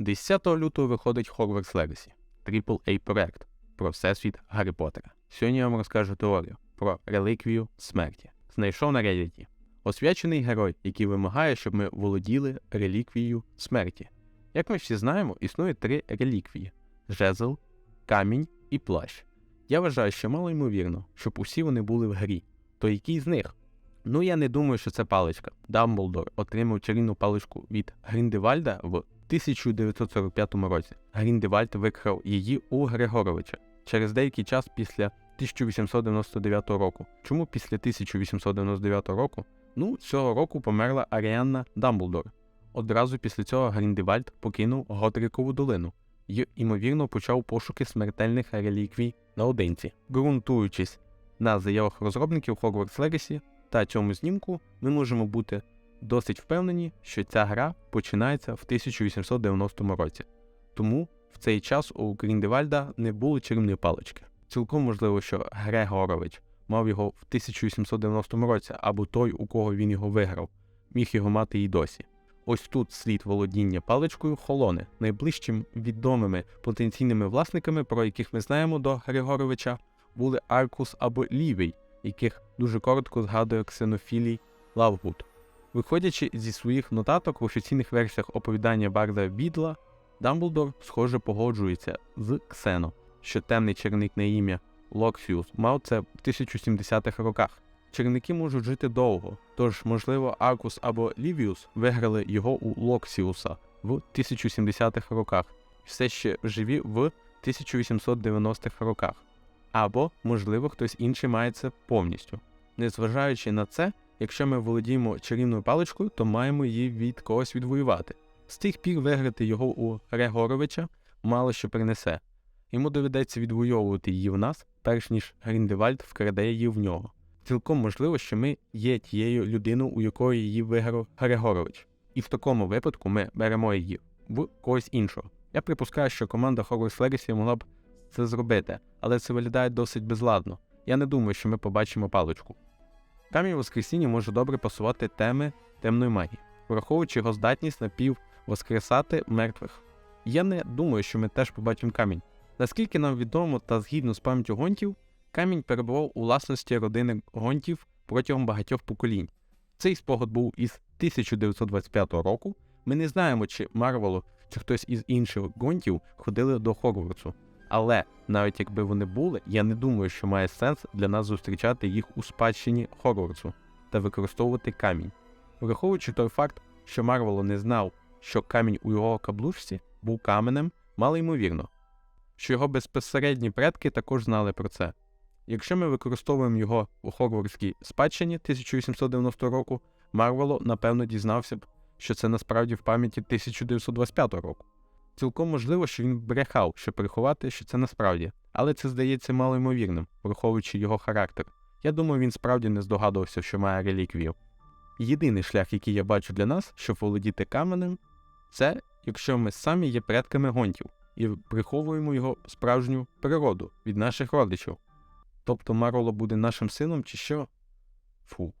10 лютого виходить Hogwarts Legacy, AAA проект про всесвіт Гаррі Поттера. Сьогодні я вам розкажу теорію про реліквію смерті. Знайшов на Reddit. Освячений герой, який вимагає, щоб ми володіли реліквією смерті. Як ми всі знаємо, існує три реліквії: жезл, камінь і плащ. Я вважаю, що мало ймовірно, щоб усі вони були в грі. То який з них? Ну я не думаю, що це паличка. Дамблдор отримав чарівну паличку від Гріндевальда в 1945 році. Гріндевальд викрав її у Григоровича через деякий час після 1899 року. Чому після 1899 року? Ну, цього року померла Аріанна Дамблдор. Одразу після цього Гріндевальд покинув Готрикову долину і, ймовірно, почав пошуки смертельних реліквій наодинці. Ґрунтуючись на заявах розробників Hogwarts Legacy та цьому знімку, ми можемо бути досить впевнені, що ця гра починається в 1890 році. Тому в цей час у Гріндевальда не було чарівної палички. Цілком можливо, що Грегорович мав його в 1890 році, або той, у кого він його виграв, міг його мати і досі. Ось тут слід володіння паличкою холони, найближчим відомими потенційними власниками, про яких ми знаємо до Григоровича, були Аркус або Лівій, яких дуже коротко згадує Ксенофілій Лавгуд. Виходячи зі своїх нотаток в офіційних версіях оповідання Барда Бідла, Дамблдор, схоже, погоджується з Ксено, що темний черник на ім'я Локсіус мав це в 1070-х роках. Черники можуть жити довго, тож, можливо, Аркус або Лівіус виграли його у Локсіуса в 1070-х роках, все ще живі в 1890-х роках. Або, можливо, хтось інший має це повністю. Незважаючи на це, якщо ми володіємо чарівною паличкою, то маємо її від когось відвоювати. З тих пір виграти його у Регоровича мало що принесе. Йому доведеться відвоювати її в нас, перш ніж Гріндевальд вкраде її в нього. Цілком можливо, що ми є тією людиною, у якої її виграв Григорович. І в такому випадку ми беремо її в когось іншого. Я припускаю, що команда Hogwarts Legacy могла б це зробити, але це виглядає досить безладно. Я не думаю, що ми побачимо паличку. Камінь Воскресіння може добре пасувати теми темної магії, враховуючи його здатність напіввоскресати мертвих. Я не думаю, що ми теж побачимо камінь. Наскільки нам відомо та згідно з пам'яттю гонтів, камінь перебував у власності родини гонтів протягом багатьох поколінь. Цей спогад був із 1925 року. Ми не знаємо, чи Марвелу, чи хтось із інших гонтів ходили до Хогвартсу. Але навіть якби вони були, я не думаю, що має сенс для нас зустрічати їх у спадщині Хогвартсу та використовувати камінь. Враховуючи той факт, що Марвело не знав, що камінь у його каблучці був каменем, мало ймовірно, що його безпосередні предки також знали про це. Якщо ми використовуємо його у Хогвартській спадщині 1890 року, Марвело, напевно, дізнався б, що це насправді в пам'яті 1925 року. Цілком можливо, що він брехав, щоб приховати, що це насправді, але це здається малоймовірним, враховуючи його характер. Я думаю, він справді не здогадувався, що має реліквію. Єдиний шлях, який я бачу для нас, щоб володіти каменем, це якщо ми самі є предками гонтів і приховуємо його справжню природу від наших родичів. Тобто Мароло буде нашим сином чи що? Фу.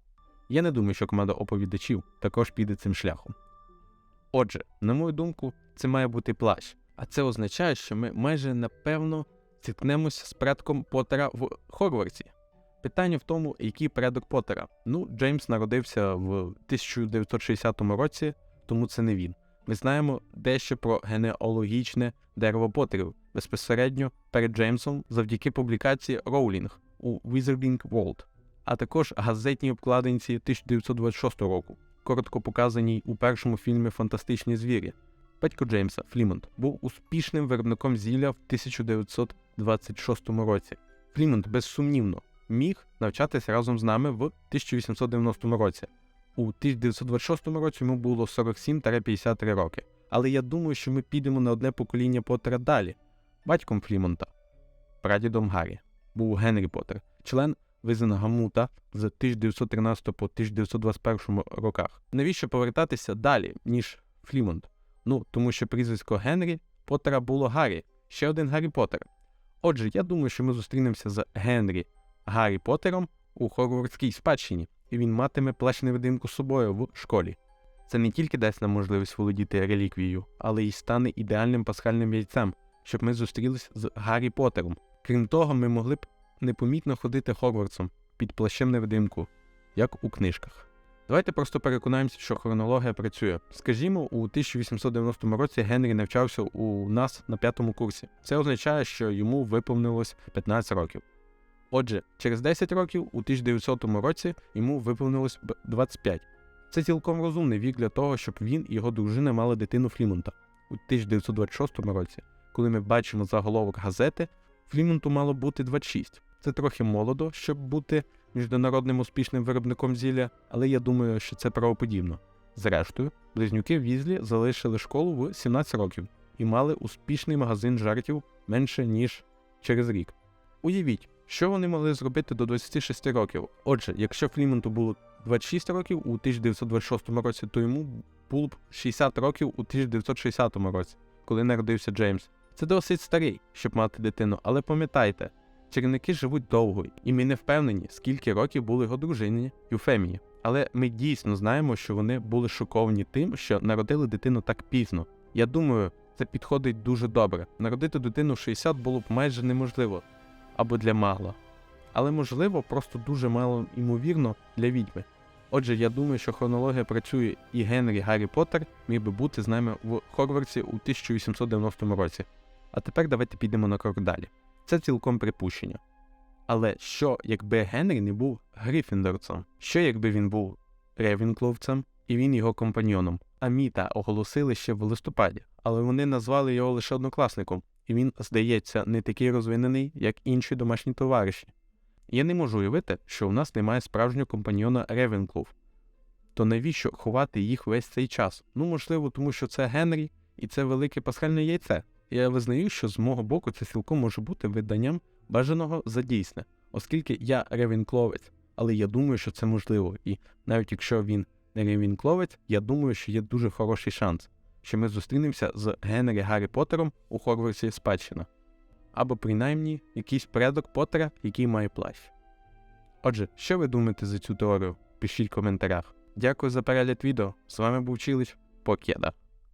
Я не думаю, що команда оповідачів також піде цим шляхом. Отже, на мою думку, це має бути плащ, а це означає, що ми майже напевно зіткнемося з предком Поттера в Хогвартсі. Питання в тому, який предок Поттера. Ну, Джеймс народився в 1960 році, тому це не він. Ми знаємо дещо про генеалогічне дерево Поттерів безпосередньо перед Джеймсом завдяки публікації Роулінг у Wizarding World, а також газетній обкладинці 1926 року, коротко показаній у першому фільмі Фантастичні звірі. Батько Джеймса Флімонт був успішним виробником зілля в 1926 році. Флімонт безсумнівно міг навчатися разом з нами в 1890 році. У 1926 році йому було 47-53 роки. Але я думаю, що ми підемо на одне покоління Поттера далі. Батьком Флімонта, прадідом Гаррі, був Генрі Поттер, член Визенгамута з 1913 по 1921 роках. Навіщо повертатися далі, ніж Флімонт? Ну, тому що прізвисько Генрі Поттера було Гаррі, ще один Гаррі Поттер. Отже, я думаю, що ми зустрінемося з Генрі Гаррі Поттером у Хогвартській спадщині, і він матиме плащ невидимку з собою в школі. Це не тільки дасть нам можливість володіти реліквією, але й стане ідеальним пасхальним яйцем, щоб ми зустрілись з Гаррі Поттером. Крім того, ми могли б непомітно ходити Хогвартсом під плащем невидимку, як у книжках. Давайте просто переконаємося, що хронологія працює. Скажімо, у 1890 році Генрі навчався у нас на п'ятому курсі. Це означає, що йому виповнилось 15 років. Отже, через 10 років, у 1900 році, йому виповнилось 25. Це цілком розумний вік для того, щоб він і його дружина мали дитину Флімонта. У 1926 році, коли ми бачимо заголовок газети, Флімонту мало бути 26. Це трохи молодо, щоб бути міжнародним успішним виробником зілля, але я думаю, що це правоподібно. Зрештою, близнюки Візлі залишили школу в 17 років і мали успішний магазин жартів менше ніж через рік. Уявіть, що вони могли зробити до 26 років. Отже, якщо Флімонту було 26 років у 1926 році, то йому було б 60 років у 1960 році, коли народився Джеймс. Це досить старий, щоб мати дитину, але пам'ятайте, чарівники живуть довго, і ми не впевнені, скільки років були його дружині Юфемії. Але ми дійсно знаємо, що вони були шоковані тим, що народили дитину так пізно. Я думаю, це підходить дуже добре. Народити дитину в 60 було б майже неможливо або для мала. Але можливо, просто дуже мало ймовірно для відьми. Отже, я думаю, що хронологія працює і Генрі Гаррі Поттер міг би бути з нами в Хогвартсі у 1890 році. А тепер давайте підемо на крок далі. Це цілком припущення. Але що, якби Генрі не був Грифіндорцем? Що якби він був Ревінкловцем і він його компаньйоном? Аміта оголосили ще в листопаді, але вони назвали його лише однокласником, і він, здається, не такий розвинений, як інші домашні товариші. Я не можу уявити, що у нас немає справжнього компаньйона Ревенклов. То навіщо ховати їх весь цей час? Ну, можливо, тому що це Генрі і це велике пасхальне яйце. Я визнаю, що з мого боку це цілком може бути виданням бажаного за дійсне, оскільки я ревінкловець, але я думаю, що це можливо, і навіть якщо він не ревінкловець, я думаю, що є дуже хороший шанс, що ми зустрінемося з Генрі Гаррі Поттером у Хорварсі Спадщина, або принаймні якийсь предок Поттера, який має плащ. Отже, що ви думаєте за цю теорію? Пишіть в коментарях. Дякую за перегляд відео. З вами був Чилич. Покеда.